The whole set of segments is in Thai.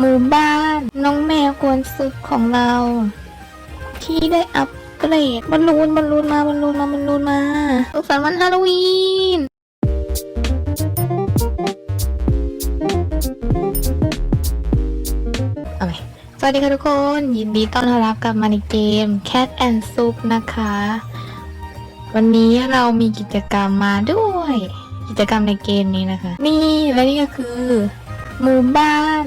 หมู่บ้าน น้องแมวกวนซึกของเรา ที่ได้อัปเกรดบอลลูนบอลลูนมาบอลลูนมาบอลลูนมาสุขสันต์วันฮาโลวีนเอาใหม่สวัสดีค่ะทุกคน ยินดีต้อนรับกลับมาในเกม Cat and Soup นะคะ วันนี้เรามีกิจกรรมมาด้วย กิจกรรมในเกมนี้นะคะ นี่และนี่ก็คือหมู่บ้าน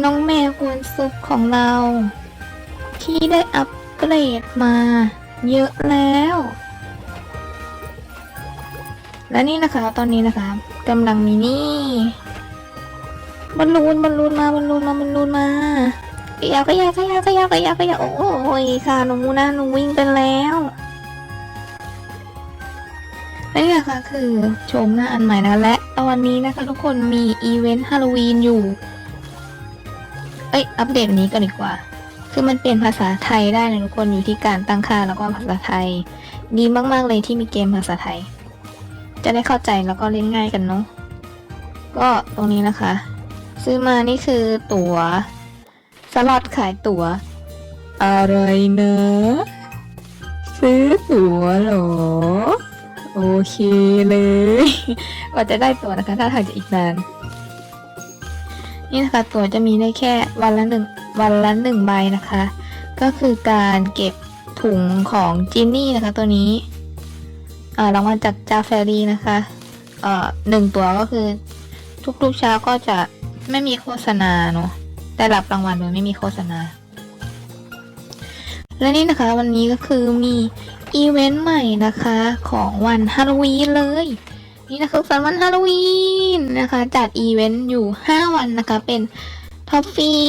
น้องแมวกวนซุปของเรา ที่ได้อัปเกรดมา เยอะแล้ว และนี่นะคะ ตอนนี้นะคะกำลังมีนี่บอลลูนบอลลูนมาบอลลูนมาบอลลูนมาขยับขยับขยับขยับขยับขยับโอ้ยค่ะหนูนะหนูวิ่งไปแล้วนี่นะคะคือชมหน้าอันใหม่นะและตอนนี้นะคะทุกคนมีอีเวนต์ฮาโลวีนอยู่ เอ้ย อัปเดตนี้ก่อนดีกว่า คือมันเปลี่ยนภาษาไทยได้นะทุกคนอยู่ที่การตั้งค่าแล้วก็ภาษาไทย ดีมากๆเลยที่มีเกมภาษาไทย จะได้เข้าใจแล้วก็เล่นง่ายกันเนาะ ก็ตรงนี้นะคะ ซื้อมานี่คือตัว๋ว สล็อตขายตั๋ว อะไรนะ ซื้อตั๋วหรอ โอเคเลย กว่าจะได้ตั๋วนะคะ ถ้าทางจะอีกนาน นี่นะคะตั๋วจะมีได้แค่วันละหนึ่งวันละหนึ่งใบนะคะ ก็คือการเก็บถุงของจินนี่นะคะตัวนี้รางวัลจากจาแฟรีนะคะหนึ่งตัวก็คือทุกๆเช้าก็จะไม่มีโฆษณาเนาะได้รับรางวัลโดยไม่มีโฆษณา และนี่นะคะวันนี้ก็คือมีอีเวนต์ใหม่นะคะของวันฮาโลวีนเลย นี่นะคะสันวันฮาโลวีนนะคะ จัดอีเวนต์อยู่ 5 วันนะคะ เป็นท็อฟฟี่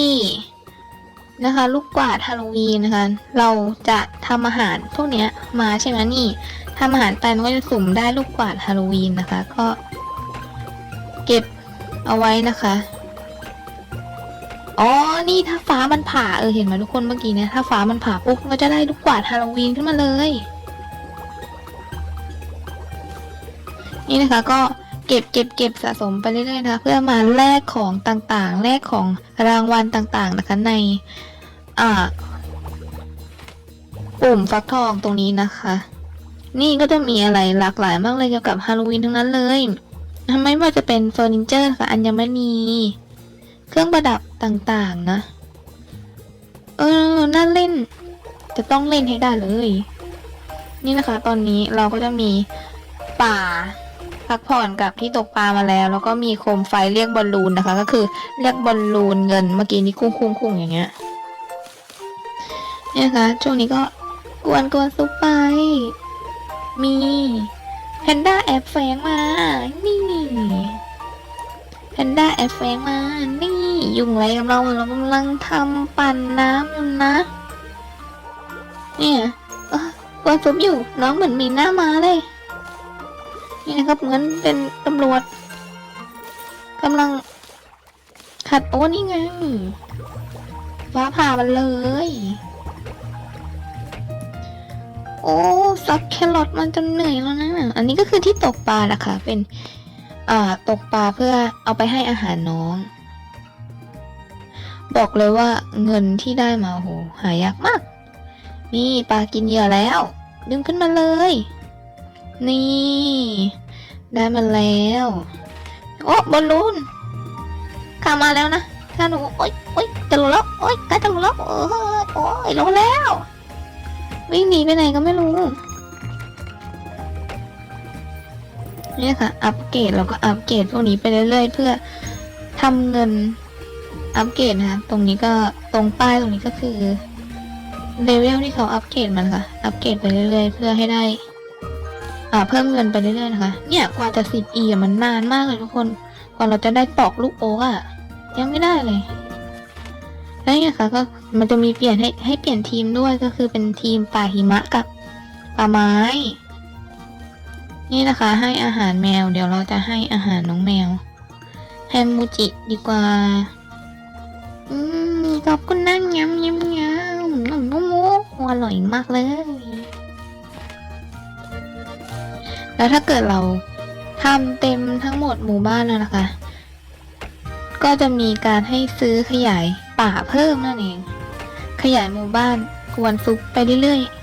นะคะ ลูกกวาดฮาโลวีนนะคะ เราจะทำอาหารพวกเนี้ยมาใช่ไหมนี่ทำอาหารไปมันก็จะสุ่มได้ลูกกวาดฮาโลวีนนะคะ ก็เก็บเอาไว้นะคะ อ๋อ นี่ถ้าฟ้ามันผ่าเออเห็นไหมทุกคนเมื่อกี้เนี่ยถ้าฟ้ามันผ่าปุ๊บก็จะได้ลูกกวาดฮาโลวีนขึ้นมาเลย นี่นะคะก็เก็บเก็บเก็บสะสมไปเรื่อยๆนะคะเพื่อมาแลกของต่างๆ แลกของรางวัลต่างๆนะคะในอ่าปุ่มฟักทองตรงนี้นะคะ นี่ก็จะมีอะไรหลากหลายมากเลยเกี่ยวกับฮาโลวีนทั้งนั้นเลยทำไมว่าจะเป็นเฟอร์นิเจอร์ค่ะอัญมณี เครื่องประดับต่างๆนะ เออน่าเล่น จะต้องเล่นให้ได้เลย นี่นะคะ ตอนนี้เราก็จะมีป่า พักผ่อนกับที่ตกปลามาแล้ว แล้วก็มีโคมไฟเรียกบอลลูนนะคะ ก็คือเรียกบอลลูนเงินเมื่อกี้นี้คุ้งคุ้งคุ้งอย่างเงี้ยเนี่นะคะช่วงนี้ก็กวนกวนซุปไป มีแพนด้าแอบแฝงมา นี่แพนด้าแอบแฝงมา นี่ ยุ่งอะไรกับเราเรากำลังทำปั่นน้ำอยู่นะ เนี่ยกวนซุปอยู่ น้องเหมือนมีหน้ามาเลย นี่นะครับเหมือนเป็นตำรวจกำลังขัดโอ้นี่ไงฟ้าผ่ามันเลย โอ้ซักแครอทมันจนเหนื่อยแล้วนะอันนี้ก็คือที่ตกปลานะคะเป็นอ่าตกปลาเพื่อเอาไปให้อาหารน้อง บอกเลยว่าเงินที่ได้มาโหหายากมาก นี่ปลากินเหยื่อแล้ว ดึงขึ้นมาเลย นี่ ได้มาแล้ว โอ้บอลลูนข้ามาแล้วนะข้าหนูโอ๊ยโอ๊ยจะหลุดแล้วโอ๊ยใกล้จะหลุดแล้วโอ้ยโอ๊ยลงแล้ว วิ่งหนีไปไหนก็ไม่รู้นี่ค่ะ อัปเกรดแล้วก็อัปเกรดพวกนี้ไปเรื่อยๆ เพื่อทำเงินอัปเกรดนะคะตรงนี้ก็ตรงป้ายตรงนี้ก็คือเลเวลที่เขาอัปเกรดมันค่ะ อัปเกรดไปเรื่อยๆ เพื่อให้ได้ อ่าเพิ่มเงินไปเรื่อยๆนะคะ เนี่ยกว่าจะสิบอีมันนานมากเลยทุกคน กว่าเราจะได้ปอกลูกโอ๊กอะยังไม่ได้เลยแล้วเนี่ยค่ะก็มันจะมีเปลี่ยนให้ให้เปลี่ยนทีมด้วยก็คือเป็นทีมป่าหิมะกับป่าไม้ นี่นะคะ ให้อาหารแมว เดี๋ยวเราจะให้อาหารน้องแมวแฮมมูจิดีกว่า อืมขอบคุณนั่งยำยำยำน้ำมูมูอร่อยมากเลย แล้วถ้าเกิดเราทำเต็มทั้งหมดหมู่บ้านแล้วนะคะ ก็จะมีการให้ซื้อขยายป่าเพิ่มนั่นเอง ขยายหมู่บ้านกวนซุปไปเรื่อยๆ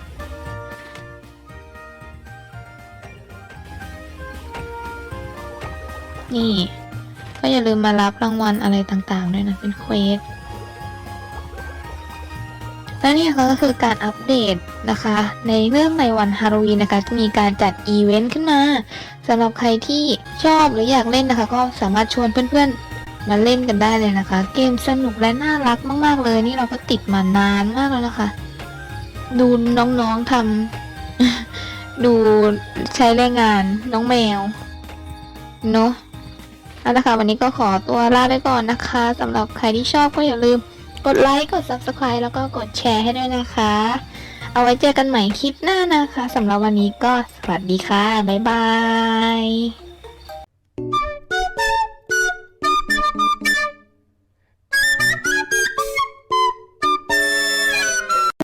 นี่ ก็อย่าลืมมารับรางวัลอะไรต่างๆด้วยนะ เป็นเควส และนี่ก็คือการอัปเดตนะคะ ในเรื่องในวันฮาโลวีนนะคะจะมีการจัดอีเวนต์ขึ้นมาสำหรับใครที่ชอบหรืออยากเล่นนะคะ ก็สามารถชวนเพื่อนๆมาเล่นกันได้เลยนะคะ เกมสนุกและน่ารักมาก ๆ เลย นี่เราก็ติดมานานมากแล้วนะคะ ดูน้องๆทำดูใช้แรงงานน้องแมว เนอะเอาละค่ะวันนี้ก็ขอตัวลาไปก่อนนะคะสำหรับใครที่ชอบก็อย่าลืม กดไลค์ กด subscribe แล้วก็กดแชร์ให้ด้วยนะคะ เอาไว้เจอกันใหม่คลิปหน้านะคะสำหรับวันนี้ก็สวัสดีค่ะ บ๊ายบาย